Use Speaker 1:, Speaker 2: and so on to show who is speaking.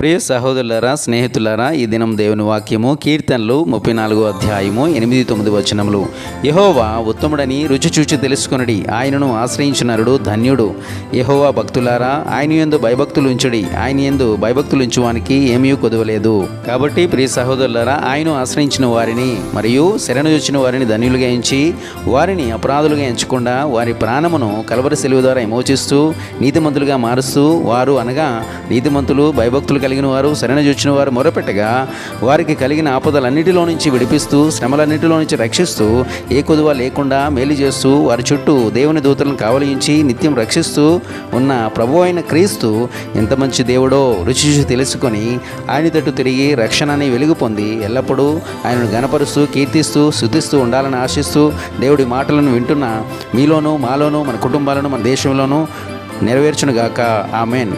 Speaker 1: ప్రియ సహోదరులరా స్నేహితులారా ఈ దినం దేవుని వాక్యము కీర్తనలు ముప్పై నాలుగో అధ్యాయము ఎనిమిది తొమ్మిది వచనములు. యహోవా ఉత్తముడని రుచి చూచి తెలుసుకునడి. ఆయనను ఆశ్రయించినరుడు ధన్యుడు. యహోవా భక్తులారా ఆయన యందు భయభక్తులు ఉంచుడి. ఆయన ఎందు భయభక్తులు ఉంచువానికి ఏమీ కొదవలేదు. కాబట్టి ప్రియ సహోదరులరా ఆయన ఆశ్రయించిన వారిని మరియు శరణు చూచిన వారిని ధన్యులుగా ఎంచి వారిని అపరాధులుగా ఎంచకుండా వారి ప్రాణమును కలవరి సెలువు ద్వారా విమోచిస్తూ నీతిమంతులుగా మారుస్తూ వారు అనగా నీతిమంతులు భయభక్తులు కలిగిన వారు శరణ చూచిన వారు మొరపెట్టగా వారికి కలిగిన ఆపదలన్నిటిలో నుంచి విడిపిస్తూ శ్రమలన్నిటిలో నుంచి రక్షిస్తూ ఏ కొదువ లేకుండా మేలు చేస్తూ వారి చుట్టూ దేవుని దూతలను కావలించి నిత్యం రక్షిస్తూ ఉన్న ప్రభు అయిన క్రీస్తు ఎంత మంచి దేవుడో రుచి చూసి తెలుసుకొని ఆయన తట్టు తిరిగి రక్షణని వెలుగు పొంది ఎల్లప్పుడూ ఆయనను గనపరుస్తూ కీర్తిస్తూ శుద్ధిస్తూ ఉండాలని ఆశిస్తూ దేవుడి మాటలను వింటున్న మీలోనూ మాలోనూ మన కుటుంబాలను మన దేశంలోనూ నెరవేర్చునుగాక. ఆమెన్.